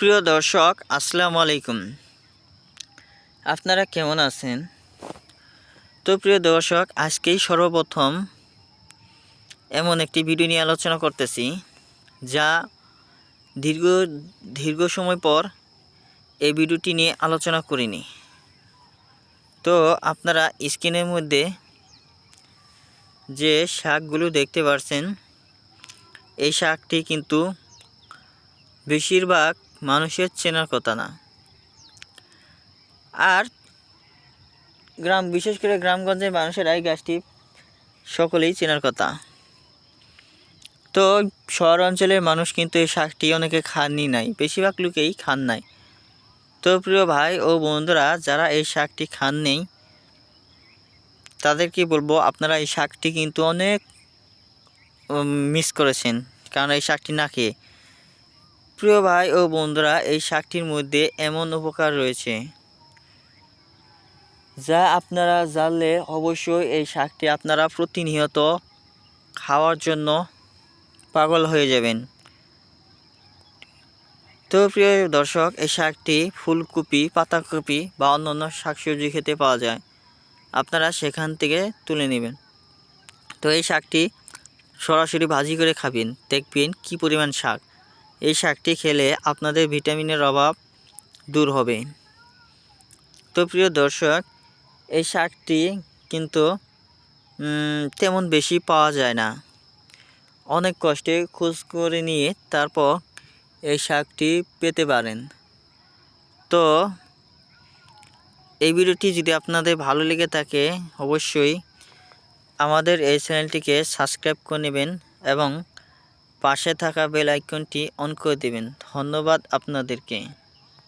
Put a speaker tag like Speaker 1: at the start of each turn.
Speaker 1: প্রিয় দর্শক, আসসালামু আলাইকুম। আপনারা কেমন আছেন? তো প্রিয় দর্শক, আজকেই সর্বপ্রথম এমন একটি ভিডিও নিয়ে আলোচনা করতেছি, যা দীর্ঘ দীর্ঘ সময় পর এই ভিডিওটি নিয়ে আলোচনা করিনি। তো আপনারা স্ক্রিনের মধ্যে যে শাকগুলো দেখতে পাচ্ছেন এই শাকটি কিন্তু বেশিরভাগ মানুষের চেনার কথা না। আর গ্রাম, বিশেষ করে গ্রামগঞ্জের মানুষের এই গাছটি সকলেই চেনার কথা। তো শহর অঞ্চলের মানুষ কিন্তু এই শাকটি অনেকে খাননি নাই, বেশিরভাগ লোকেই খান নাই। তো প্রিয় ভাই ও বন্ধুরা, যারা এই শাকটি খান নেই, তাদেরকে বলব আপনারা এই শাকটি কিন্তু অনেক মিস করেছেন। কারণ এই শাকটি না খেয়ে প্রিয় ভাই ও বন্ধুরা, এই শাকটির মধ্যে এমন উপকার রয়েছে যা আপনারা জানলে অবশ্যই এই শাকটি আপনারা প্রতিনিয়ত খাওয়ার জন্য পাগল হয়ে যাবেন। তো প্রিয় দর্শক, এই শাকটি ফুলকপি, পাতাকপি বা অন্যান্য শাকসবজি খেতে পাওয়া যায়। আপনারা সেখান থেকে তুলে নেবেন। তো এই শাকটি সরাসরি ভাজি করে খাবেন, দেখবেন কি পরিমাণ শাক। এই শাকটি খেলে আপনাদের ভিটামিনের অভাব দূর হবে। তো প্রিয় দর্শক, এই শাকটি কিন্তু তেমন বেশি পাওয়া যায় না। অনেক কষ্টে খোঁজ করে নিয়ে তারপর এই শাকটি পেতে পারেন। তো, এই ভিডিওটি যদি আপনাদের ভালো লেগে থাকে, অবশ্যই আমাদের এই চ্যানেলটিকে সাবস্ক্রাইব করে নেবেন এবং পাশে থাকা বেল আইকনটি অন করে দেবেন। ধন্যবাদ আপনাদেরকে।